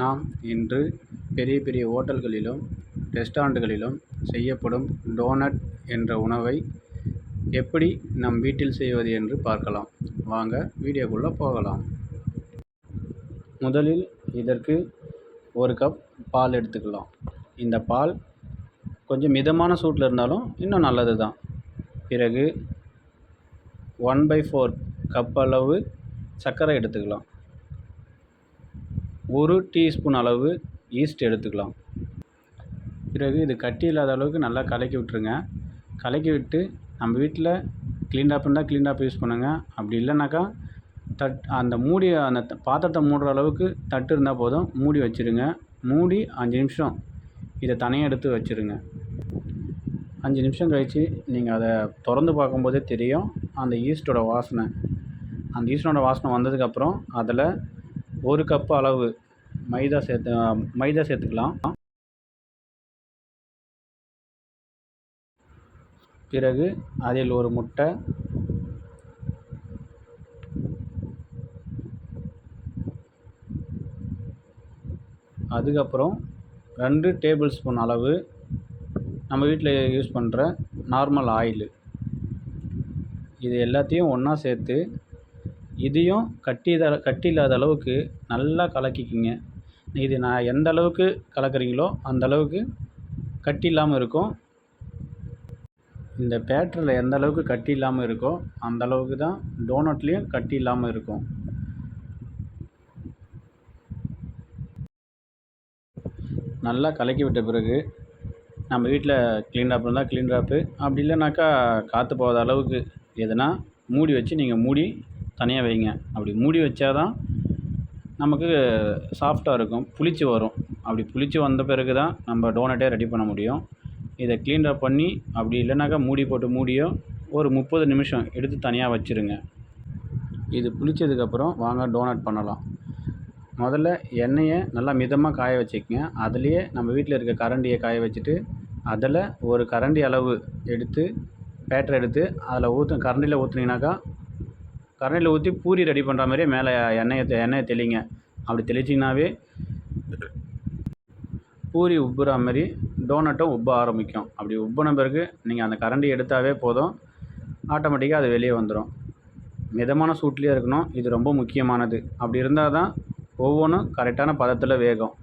நாம் இன்று பெரிய பெரிய ஹோட்டல்களிலும் ரெஸ்டாரண்ட்டுகளிலும் செய்யப்படும் டோனட் என்ற உணவை எப்படி நம் வீட்டில் செய்வது என்று பார்க்கலாம். வாங்க வீடியோக்குள்ளே போகலாம். முதலில் இதற்கு ஒரு கப் பால் எடுத்துக்கலாம். இந்த பால் கொஞ்சம் மிதமான சூட்டில் இருந்தாலும் இன்னும் நல்லது தான் பிறகு ஒன் பை ஃபோர் கப் அளவு சர்க்கரை எடுத்துக்கலாம். ஒரு டீஸ்பூன் அளவு ஈஸ்ட் எடுத்துக்கலாம். பிறகு இது கட்டி இல்லாத அளவுக்கு நல்லா கலக்கி விட்டுருங்க. கலக்கி விட்டு நம்ம வீட்டில் க்ளீன்டாப் இருந்தால் க்ளீன்டாப் யூஸ் பண்ணுங்கள் அப்படி இல்லைனாக்கா தட் அந்த மூடி அந்த பாத்திரத்தை மூடுற அளவுக்கு தட்டு இருந்தால் போதும் மூடி வச்சுருங்க. மூடி அஞ்சு நிமிஷம் இதை தனியாக எடுத்து வச்சுருங்க. அஞ்சு நிமிஷம் கழித்து நீங்கள் அதை திறந்து பார்க்கும்போதே தெரியும் அந்த ஈஸ்ட்டோட வாசனை. அந்த ஈஸ்டோட வாசனை வந்ததுக்கப்புறம் அதில் ஒரு கப் அளவு மைதா சேர்த்து மைதா சேர்த்துக்கலாம். பிறகு அதில் ஒரு முட்டை. அதுக்கப்புறம் ரெண்டு டேபிள் ஸ்பூன் அளவு நம்ம வீட்டில் யூஸ் பண்ணுற நார்மல் ஆயிலு இது எல்லாத்தையும் ஒன்றா சேர்த்து இதையும் கட்டி கட்டி இல்லாத அளவுக்கு நல்லா கலக்கிக்கிங்க. இது நான் எந்த அளவுக்கு கலக்குறீங்களோ அந்த அளவுக்கு கட்டி இல்லாமல் இருக்கும். இந்த பேட்டரில் எந்த அளவுக்கு கட்டி இல்லாமல் இருக்கோ அந்த அளவுக்கு தான் டோனட்லேயும் கட்டி இல்லாமல் இருக்கும். நல்லா கலக்கி விட்ட பிறகு நம்ம வீட்டில் க்ளீன் டாப் இருந்தால் க்ளீன் ராப்பு அப்படி இல்லைனாக்கா காற்று போகாத அளவுக்கு எதுனா மூடி வச்சு நீங்கள் மூடி தனியாக வைங்க. அப்படி மூடி வச்சா தான் நமக்கு சாஃப்டாக இருக்கும். புளிச்சு வரும். அப்படி புளிச்சு வந்த பிறகு தான் நம்ம டோனட்டே ரெடி பண்ண முடியும். இதை க்ளீன் பண்ணி அப்படி இல்லைனாக்கா மூடி போட்டு மூடியோ ஒரு முப்பது நிமிஷம் எடுத்து தனியாக வச்சுருங்க. இது புளிச்சதுக்கப்புறம் வாங்க டோனட் பண்ணலாம். முதல்ல எண்ணெயை நல்லா மிதமாக காய வச்சுக்கங்க. அதுலேயே நம்ம வீட்டில் இருக்க கரண்டியை காய வச்சுட்டு அதில் ஒரு கரண்டி அளவு எடுத்து பேட்டரை எடுத்து அதில் ஊற்று கரண்டியில் ஊற்றுனீங்கனாக்கா கரண்டியில் ஊற்றி பூரி ரெடி பண்ணுற மாதிரியே மேலே எண்ணெயை எண்ணெயை தெளிங்க. அப்படி தெளிச்சிங்கனாவே பூரி உப்புற மாதிரி டோனட்டும் உப்ப ஆரம்பிக்கும். அப்படி உப்புன பிறகு நீங்கள் அந்த கரண்டி எடுத்தாவே போதும். ஆட்டோமேட்டிக்காக அது வெளியே வந்துடும் மிதமான சூட்லேயே இருக்கணும். இது ரொம்ப முக்கியமானது. அப்படி இருந்தால் தான் ஒவ்வொன்றும் கரெக்டான பதத்தில் வேகும்.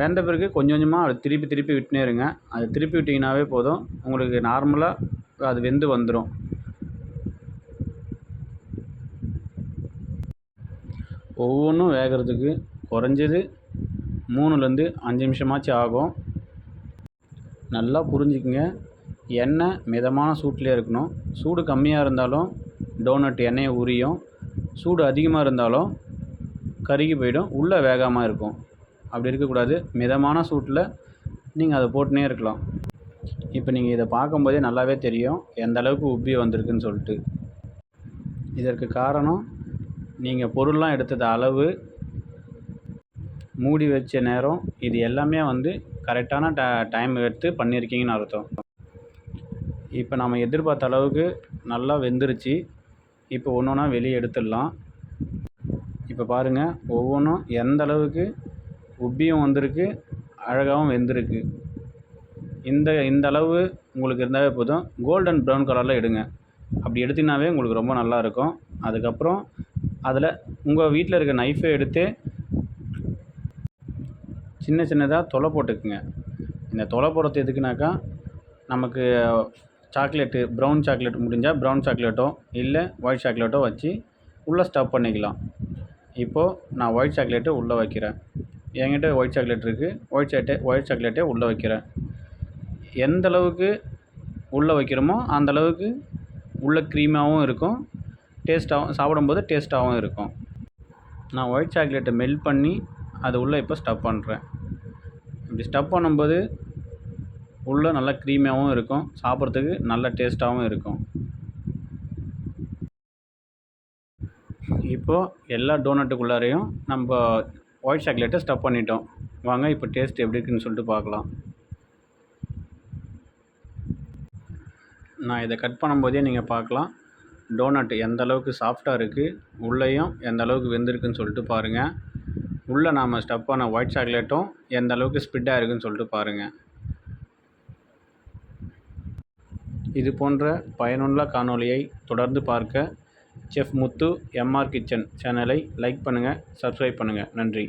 வெந்த பிறகு கொஞ்சம் கொஞ்சமாக அது திருப்பி திருப்பி விட்டுனே இருங்க. அது திருப்பி விட்டிங்கனாவே போதும். உங்களுக்கு நார்மலாக அது வெந்து வந்துடும் ஒவ்வொன்றும் வேகிறதுக்கு குறைஞ்சது மூணுலேருந்து அஞ்சு நிமிஷமாச்சும் ஆகும். நல்லா புரிஞ்சுக்குங்க. எண்ணெய் மிதமான சூட்லேயே இருக்கணும். சூடு கம்மியாக இருந்தாலும் டோனட் எண்ணெயை உரியும். சூடு அதிகமாக இருந்தாலும் கருகி போயிடும். உள்ளே வேகாமல் இருக்கும். அப்படி இருக்கக்கூடாது. மிதமான சூட்டில் நீங்கள் அதை போட்டுனே இருக்கலாம். இப்போ நீங்கள் இதை பார்க்கும்போதே நல்லாவே தெரியும். எந்த அளவுக்கு உப்பி வந்திருக்குன்னு சொல்லிட்டு. இதற்கு காரணம் நீங்கள் பொருள்லாம் எடுத்தது அளவு மூடி வச்ச நேரம் இது எல்லாமே வந்து கரெக்டான ட டைம் எடுத்து பண்ணியிருக்கீங்கன்னு அர்த்தம். இப்போ நம்ம எதிர்பார்த்த அளவுக்கு நல்லா வெந்துருச்சு. இப்போ ஒன்று ஒன்றா வெளியே எடுத்துடலாம். இப்போ பாருங்கள் ஒவ்வொன்றும் எந்த அளவுக்கு உப்பியும் வந்திருக்கு அழகாகவும் வெந்திருக்கு. இந்த இந்த அளவு உங்களுக்கு இருந்தாவே போதும். கோல்டன் ப்ரௌன் கலரில் எடுங்க. அப்படி எடுத்திங்கனாவே உங்களுக்கு ரொம்ப நல்லா இருக்கும். அதுக்கப்புறம் அதில் உங்கள் வீட்டில் இருக்க நைஃபை எடுத்து சின்ன சின்னதாக தொலை போட்டுக்குங்க. இந்த தொலை போடுறது எதுக்குனாக்கா நமக்கு சாக்லேட்டு ப்ரௌன் சாக்லேட் முடிஞ்சால் ப்ரௌன் சாக்லேட்டோ இல்லை ஒயிட் சாக்லேட்டோ வச்சு உள்ளே ஸ்டப் பண்ணிக்கலாம். இப்போது நான் ஒயிட் சாக்லேட்டை உள்ளே வைக்கிறேன். என்கிட்ட ஒயிட் சாக்லேட் இருக்குது ஒயிட் சாக்லேட்டே ஒயிட் சாக்லேட்டே உள்ளே வைக்கிறேன். எந்த அளவுக்கு உள்ளே வைக்கிறோமோ அந்த அளவுக்கு உள்ள க்ரீமாகவும் இருக்கும். டேஸ்ட்டாகவும் சாப்பிடும்போது டேஸ்ட்டாகவும் இருக்கும். நான் ஒயிட் சாக்லேட்டை மெல்ட் பண்ணி அது உள்ளே இப்போ ஸ்டஃப் பண்ணுறேன் இப்படி ஸ்டஃப் பண்ணும்போது உள்ளே நல்லா க்ரீமியாகவும் இருக்கும். சாப்பிட்றதுக்கு நல்ல டேஸ்ட்டாகவும் இருக்கும். இப்போது எல்லா டோனட்டுக்குள்ளாரையும் நம்ம ஒயிட் சாக்லேட்டை ஸ்டஃப் பண்ணிட்டோம். வாங்க இப்போ டேஸ்ட் எப்படி இருக்குன்னு சொல்லிட்டு பார்க்கலாம். நான் இதை கட் பண்ணும்போதே நீங்கள் பார்க்கலாம். டோனட் எந்த அளவுக்கு சாஃப்டாக இருக்குது உள்ளேயும் எந்த அளவுக்கு வெந்திருக்குன்னு சொல்லிட்டு பாருங்கள் உள்ளே நாம் ஸ்டப் பண்ண ஒயிட் சாக்லேட்டும் எந்த அளவுக்கு ஸ்பிட்டாக இருக்குன்னு சொல்லிட்டு பாருங்கள் இது போன்ற பயனுள்ள காணொளியை தொடர்ந்து பார்க்க செஃப் முத்து எம்ஆர் கிச்சன் சேனலை லைக் பண்ணுங்கள் சப்ஸ்கிரைப் பண்ணுங்கள் நன்றி.